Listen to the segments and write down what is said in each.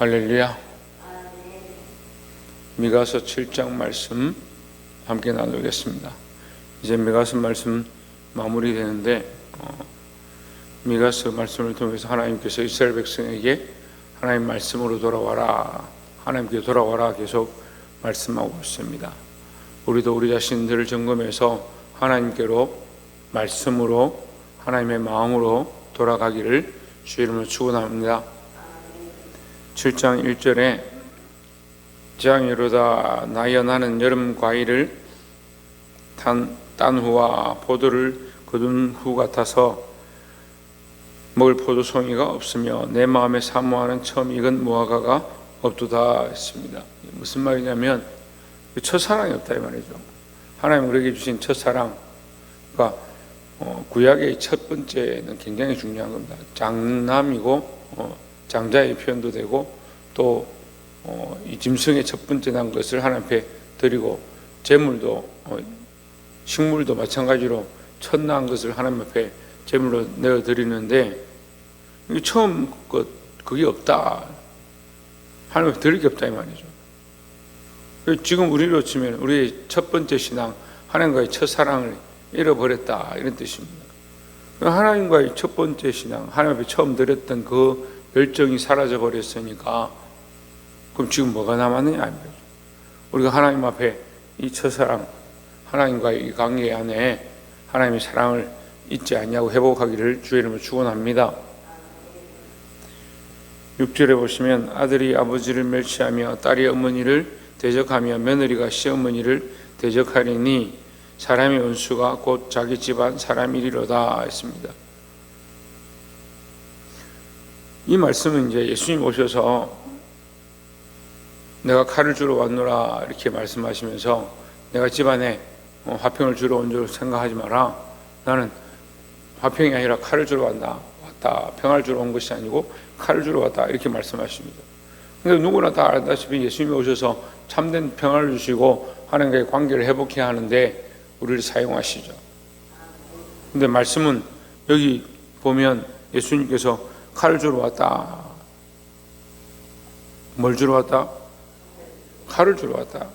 할렐루야. 미가서 7장 말씀 함께 나누겠습니다. 이제 미가서 말씀 마무리되는데 어, 미가서 말씀을 통해서 하나님께서 이스라엘 백성에게 하나님 말씀으로 돌아와라. 하나님께 돌아와라 계속 말씀하고 있습니다. 우리도 우리 자신들을 점검해서 하나님께로 말씀으로 하나님의 마음으로 돌아가기를 주 이름으로 축원합니다. 7장 1절에 장이로다 나여 나는 여름 과일을 탄, 딴 후와 포도를 거둔 후 같아서 먹을 포도송이가 없으며 내 마음에 사모하는 처음 익은 무화과가 없도다 했습니다. 무슨 말이냐면 첫사랑이 없다 이 말이죠. 하나님 우리에게 주신 첫사랑 그러니까 어, 구약의 첫 번째는 굉장히 중요한 겁니다. 장남이고 어, 장자의 표현도 되고 또 어, 이 짐승의 첫 번째 난 것을 하나님 앞에 드리고 제물도 어, 식물도 마찬가지로 첫 난 것을 하나님 앞에 제물로 내어 드리는데 처음 것 그게 없다. 하나님 앞에 드릴 게 없다 이 말이죠. 지금 우리로 치면 우리의 첫 번째 신앙 하나님과의 첫 사랑을 잃어버렸다 이런 뜻입니다. 하나님과의 첫 번째 신앙 하나님 앞에 처음 드렸던 그 열정이 사라져 버렸으니까 그럼 지금 뭐가 남았느냐? 우리가 하나님 앞에 이 첫사랑 하나님과의 이 관계 안에 하나님의 사랑을 잊지 않냐고 회복하기를 주의 이름으로 축원합니다. 6절에 보시면 아들이 아버지를 멸시하며 딸이 어머니를 대적하며 며느리가 시어머니를 대적하리니 사람의 원수가 곧 자기 집안 사람이리로다 했습니다. 이 말씀은 이제 예수님 오셔서 내가 칼을 주러 왔노라 이렇게 말씀하시면서 내가 집안에 어, 화평을 주러 온 줄 생각하지 마라. 나는 화평이 아니라 칼을 주러 왔다. 왔다. 평화를 주러 온 것이 아니고 칼을 주러 왔다. 이렇게 말씀하십니다. 근데 누구나 다 알다시피 예수님이 오셔서 참된 평화를 주시고 하나님과의 관계를 회복해야 하는데 우리를 사용하시죠. 근데 말씀은 여기 보면 예수님께서 칼을 주러 왔다. 뭘 주러 왔다? 칼을 주러 왔다.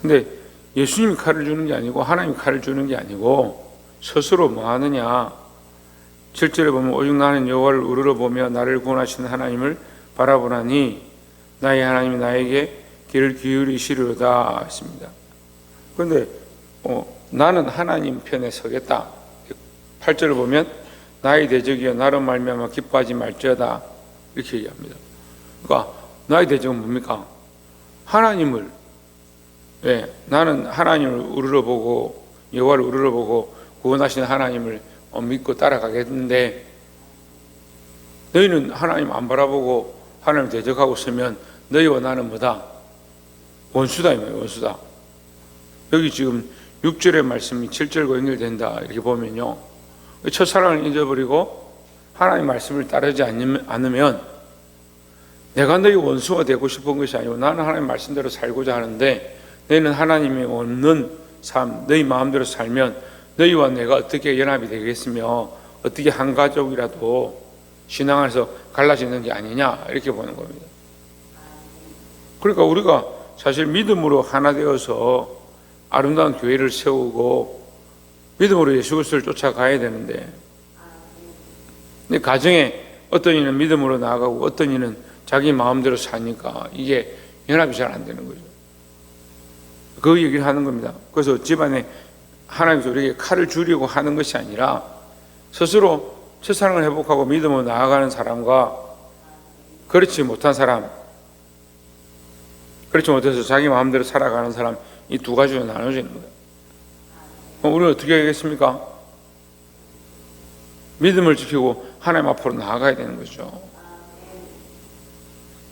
근데 예수님이 칼을 주는 게 아니고 하나님이 칼을 주는 게 아니고 스스로 뭐 하느냐? 7절에 보면 오직 나는 여호와를 우러러 보며 나를 구원하시는 하나님을 바라보나니 나의 하나님이 나에게 귀를 기울이시리로다 했습니다. 그런데 어, 나는 하나님 편에 서겠다. 8절을 보면 나의 대적이여 나로 말미암아 기뻐하지 말지어다 이렇게 얘기합니다. 그러니까 나의 대적은 뭡니까? 하나님을 예, 나는 하나님을 우러러보고 여호와를 우러러보고 구원하시는 하나님을 믿고 따라가겠는데 너희는 하나님 안 바라보고 하나님 대적하고 있으면 너희와 나는 뭐다? 원수다 이 말이에요 원수다 여기 지금 6절의 말씀이 7절과 연결된다 이렇게 보면요 첫사랑을 잊어버리고 하나님 말씀을 따르지 않으면 내가 너희 원수가 되고 싶은 것이 아니고 나는 하나님 말씀대로 살고자 하는데 너희는 하나님이 없는 삶 너희 마음대로 살면 너희와 내가 어떻게 연합이 되겠으며 어떻게 한 가족이라도 신앙 안에서 갈라지는 게 아니냐 이렇게 보는 겁니다. 그러니까 우리가 사실 믿음으로 하나 되어서 아름다운 교회를 세우고 믿음으로 예수 그리스도를 쫓아가야 되는데 가정에 어떤 이는 믿음으로 나아가고 어떤 이는 자기 마음대로 사니까 이게 연합이 잘 안 되는 거죠. 그 얘기를 하는 겁니다. 그래서 집안에 하나님께서 우리에게 칼을 주려고 하는 것이 아니라 스스로 첫사랑을 회복하고 믿음으로 나아가는 사람과 그렇지 못한 사람, 그렇지 못해서 자기 마음대로 살아가는 사람 이 두 가지로 나눠지는 거예요. 우리는 어떻게 하겠습니까? 믿음을 지키고 하나님 앞으로 나아가야 되는 거죠.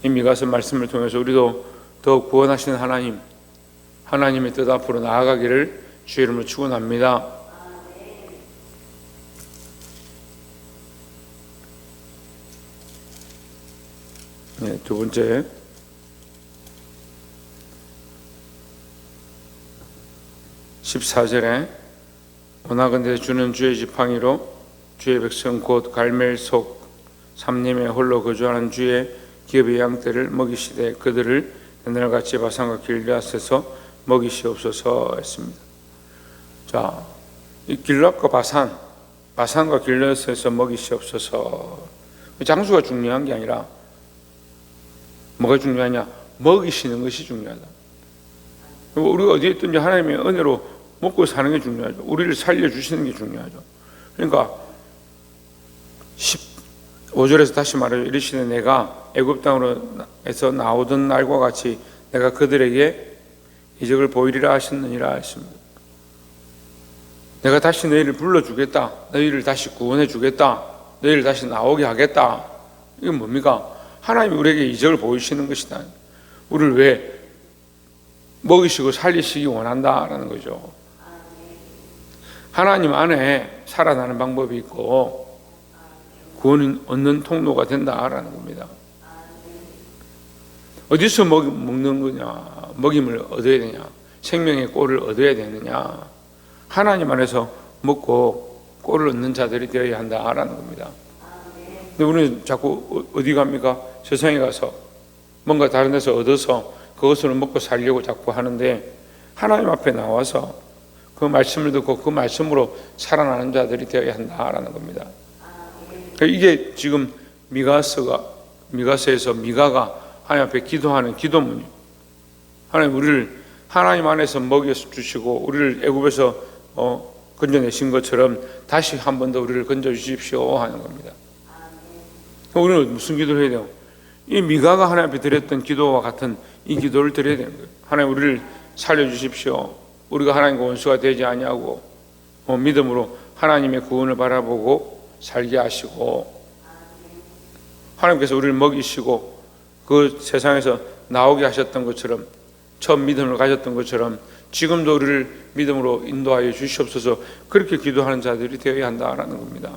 이 미가서 말씀을 통해서 우리도 더 구원하시는 하나님, 하나님의 뜻 앞으로 나아가기를 주의 이름으로 축원합니다. 네, 두 번째 (14절에) 오나건대 주는 주의 지팡이로 주의 백성 곧 갈멜 속 삼림에 홀로 거주하는 주의 기업의 양떼를 먹이시되 그들을 옛날같이 바산과 길앗에서 먹이시옵소서 했습니다. 자, 이 길앗과 바산, 바산과 길앗에서 먹이시옵소서. 장수가 중요한 게 아니라 뭐가 중요하냐? 먹이시는 것이 중요하다. 우리가 어디에 있든지 하나님의 은혜로 먹고 사는 게 중요하죠. 우리를 살려주시는 게 중요하죠. 그러니까 15절에서 다시 말해요. 이르시되 내가 애굽 땅으로에서 나오던 날과 같이 내가 그들에게 이적을 보이리라 하셨느니라 했습니다. 내가 다시 너희를 불러주겠다. 너희를 다시 구원해 주겠다. 너희를 다시 나오게 하겠다. 이건 뭡니까? 하나님이 우리에게 이적을 보이시는 것이다. 우리를 왜 먹이시고 살리시기 원한다라는 거죠. 하나님 안에 살아나는 방법이 있고 구원 얻는 통로가 된다라는 겁니다. 어디서 먹, 먹는 거냐? 먹임을 얻어야 되냐? 생명의 꼴을 얻어야 되느냐? 하나님 안에서 먹고 꼴을 얻는 자들이 되어야 한다라는 겁니다. 근데 우리는 자꾸 어- 어디 갑니까? 세상에 가서 뭔가 다른 데서 얻어서 그것으로 먹고 살려고 자꾸 하는데 하나님 앞에 나와서 그 말씀을 듣고 그 말씀으로 살아나는 자들이 되어야 한다라는 겁니다. 그러니까 이게 지금 미가서가 미가서에서 미가가 하나님 앞에 기도하는 기도문이에요. 하나님 우리를 하나님 안에서 먹여 주시고 우리를 애굽에서 어, 건져내신 것처럼 다시 한 번 더 우리를 건져 주십시오 하는 겁니다. 우리는 무슨 기도를 해야 돼요? 이 미가가 하나님 앞에 드렸던 기도와 같은 이 기도를 드려야 되는 거예요. 하나님 우리를 살려 주십시오. 우리가 하나님과 원수가 되지 아니하고 어, 믿음으로 하나님의 구원을 바라보고 살게 하시고 하나님께서 우리를 먹이시고 그 세상에서 나오게 하셨던 것처럼 처음 믿음을 가졌던 것처럼 지금도 우리를 믿음으로 인도하여 주시옵소서 그렇게 기도하는 자들이 되어야 한다라는 겁니다.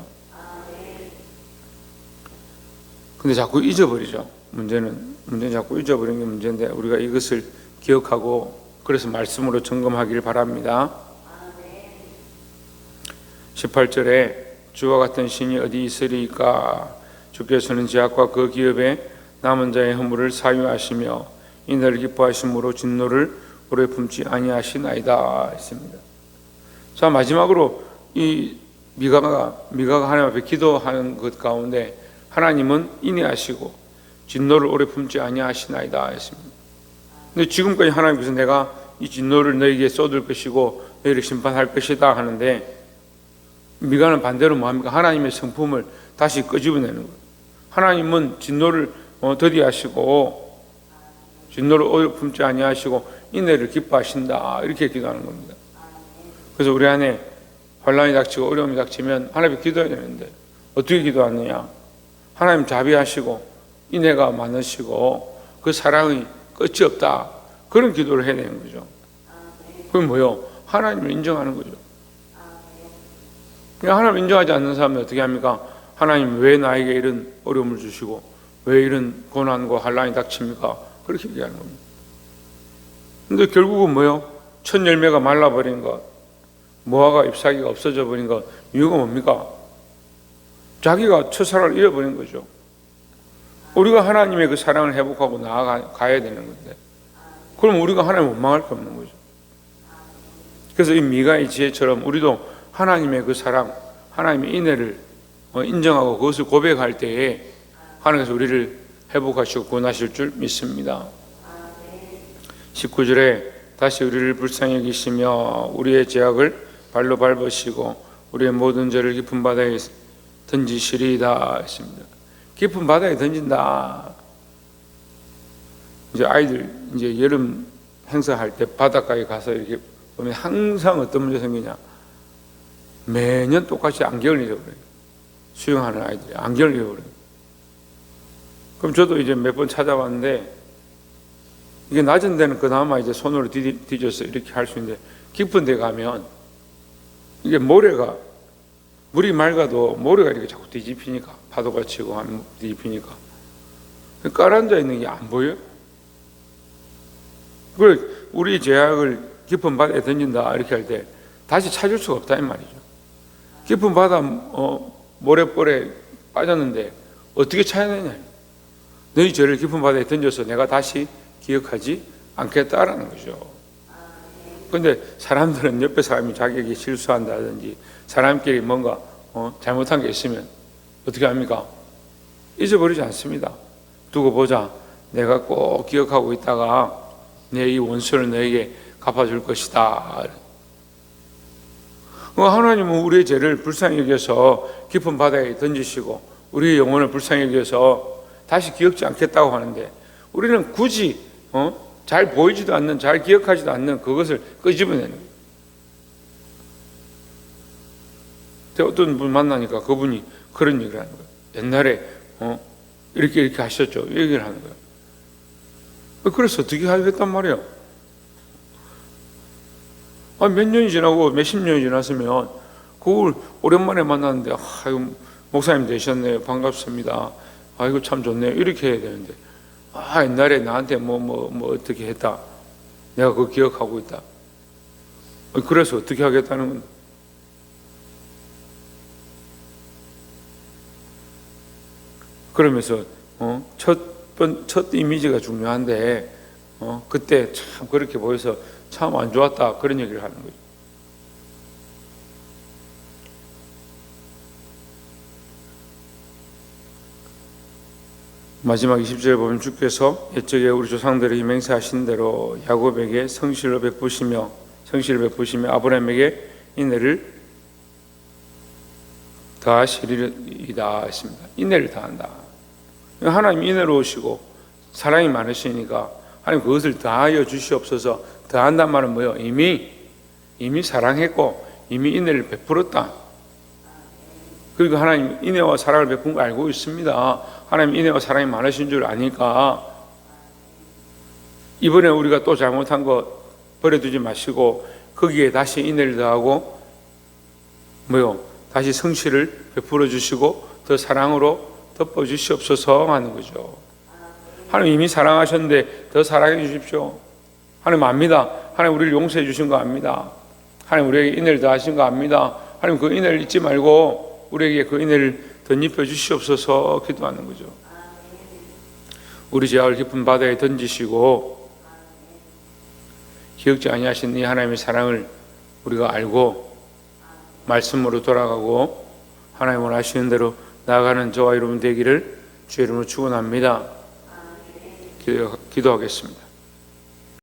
근데 자꾸 잊어버리죠. 문제는 문제는 자꾸 잊어버리는 게 문제인데 우리가 이것을 기억하고 그래서 말씀으로 점검하기를 바랍니다. 18절에 주와 같은 신이 어디 있으리까 주께서는 제약과 그 기업에 남은 자의 허물을 사유하시며 이날을 기뻐하심으로 진노를 오래 품지 아니하시나이다 했습니다. 자 마지막으로 이 미가가 미가가 하나님 앞에 기도하는 것 가운데 하나님은 인내하시고 진노를 오래 품지 아니하시나이다 했습니다. 근데 지금까지 하나님께서 내가 이 진노를 너에게 쏟을 것이고 너희를 심판할 것이다 하는데 미가는 반대로 뭐합니까? 하나님의 성품을 다시 끄집어내는 거예요. 하나님은 진노를 어, 더디하시고 진노를 오래 품지 아니하시고 인내를 기뻐하신다 이렇게 기도하는 겁니다. 그래서 우리 안에 환란이 닥치고 어려움이 닥치면 하나님 기도해야 되는데 어떻게 기도하느냐? 하나님 자비하시고 인내가 많으시고 그 사랑이 끝이 없다 그런 기도를 해야 되는 거죠. 그게 뭐요? 하나님을 인정하는 거죠. 하나님 인정하지 않는 사람은 어떻게 합니까? 하나님 왜 나에게 이런 어려움을 주시고 왜 이런 고난과 환란이 닥칩니까? 그렇게 얘기하는 겁니다. 근데 결국은 뭐요? 첫 열매가 말라버린 것, 무화과 잎사귀가 없어져 버린 것, 이유가 뭡니까? 자기가 첫사랑을 잃어버린 거죠. 우리가 하나님의 그 사랑을 회복하고 나아가야 되는 건데, 그럼 우리가 하나님 원망할 게 없는 거죠. 그래서 이 미가의 지혜처럼 우리도 하나님의 그 사랑, 하나님의 인애를 어, 인정하고 그것을 고백할 때에 하나님께서 우리를 회복하시고 구원하실 줄 믿습니다. 19절에 다시 우리를 불쌍히 여기시며 우리의 죄악을 발로 밟으시고 우리의 모든 죄를 깊은 바다에 던지시리이다 했습니다. 깊은 바다에 던진다. 이제 아이들 이제 여름 행사할 때 바닷가에 가서 이렇게 보면 항상 어떤 문제 생기냐. 매년 똑같이 안경을 잃어버려요. 수영하는 아이들이 안경을 잃어버려요. 그럼 저도 이제 몇 번 찾아봤는데 이게 낮은 데는 그나마 이제 손으로 뒤- 뒤져서 이렇게 할 수 있는데 깊은 데 가면 이게 모래가 물이 맑아도 모래가 이렇게 자꾸 뒤집히니까 파도가 치고 하면 뒤집히니까 깔아앉아 있는 게 안 보여요. 그걸 우리 죄악을 깊은 바다에 던진다 이렇게 할 때 다시 찾을 수가 없다 이 말이죠. 깊은 바다 어, 모래벌에 빠졌는데 어떻게 찾아내냐? 너희 죄를 깊은 바다에 던져서 내가 다시 기억하지 않겠다라는 거죠. 근데 사람들은 옆에 사람이 자기에게 실수한다든지 사람끼리 뭔가 어, 잘못한 게 있으면 어떻게 합니까? 잊어버리지 않습니다. 두고 보자. 내가 꼭 기억하고 있다가 내 이 원수를 너에게 갚아줄 것이다. 어, 하나님은 우리의 죄를 불쌍히 여겨서 깊은 바다에 던지시고 우리의 영혼을 불쌍히 여겨서 다시 기억지 않겠다고 하는데 우리는 굳이 어? 잘 보이지도 않는 잘 기억하지도 않는 그것을 끄집어내는 거예요. 어떤 분 만나니까 그분이 그런 얘기를 하는 거예요. 옛날에 어? 이렇게 이렇게 하셨죠. 이 얘기를 하는 거예요. 그래서 어떻게 하겠단 말이에요. 아, 몇 년이 지나고 몇십 년이 지났으면 그걸 오랜만에 만났는데 아유 목사님 되셨네요. 반갑습니다. 아이고 참 좋네요. 이렇게 해야 되는데 아 옛날에 나한테 뭐 뭐 뭐 어떻게 했다. 내가 그거 기억하고 있다. 그래서 어떻게 하겠다는 건 그러면서 어, 첫, 번, 첫 이미지가 중요한데 어, 그때 참 그렇게 보여서 참 안 좋았다 그런 얘기를 하는 거죠. 마지막 20절에 보면 주께서 옛적에 우리 조상들에게 맹세하신 대로 야곱에게 성실을 베푸시며 성실을 베푸시며 아브라함에게 인내를 더하시리이다 했습니다. 인내를 더한다. 하나님 인내로우시고 사랑이 많으시니까 하나님 그것을 더하여 주시옵소서. 더한단 말은 뭐예요? 이미 이미 사랑했고 이미 인내를 베풀었다. 그리고 하나님 인내와 사랑을 베푼 거 알고 있습니다. 하나님 인내와 사랑이 많으신 줄 아니까 이번에 우리가 또 잘못한 거 버려두지 마시고 거기에 다시 인내를 더하고 뭐요? 다시 성실을 베풀어 주시고 더 사랑으로 덮어 주시옵소서 하는 거죠. 하나님 이미 사랑하셨는데 더 사랑해 주십시오. 하나님 압니다. 하나님 우리를 용서해 주신 거 압니다. 하나님 우리에게 인내를 더하신 거 압니다. 하나님 그 인내를 잊지 말고 우리에게 그 인내를 덧입혀 주시옵소서 기도하는 거죠. 우리 죄악을 깊은 바다에 던지시고 기억지 아니하신 이 하나님의 사랑을 우리가 알고 말씀으로 돌아가고 하나님 원하시는 대로 나아가는 저와 여러분 되기를 주의 이름으로 축원합니다. 기도, 기도하겠습니다.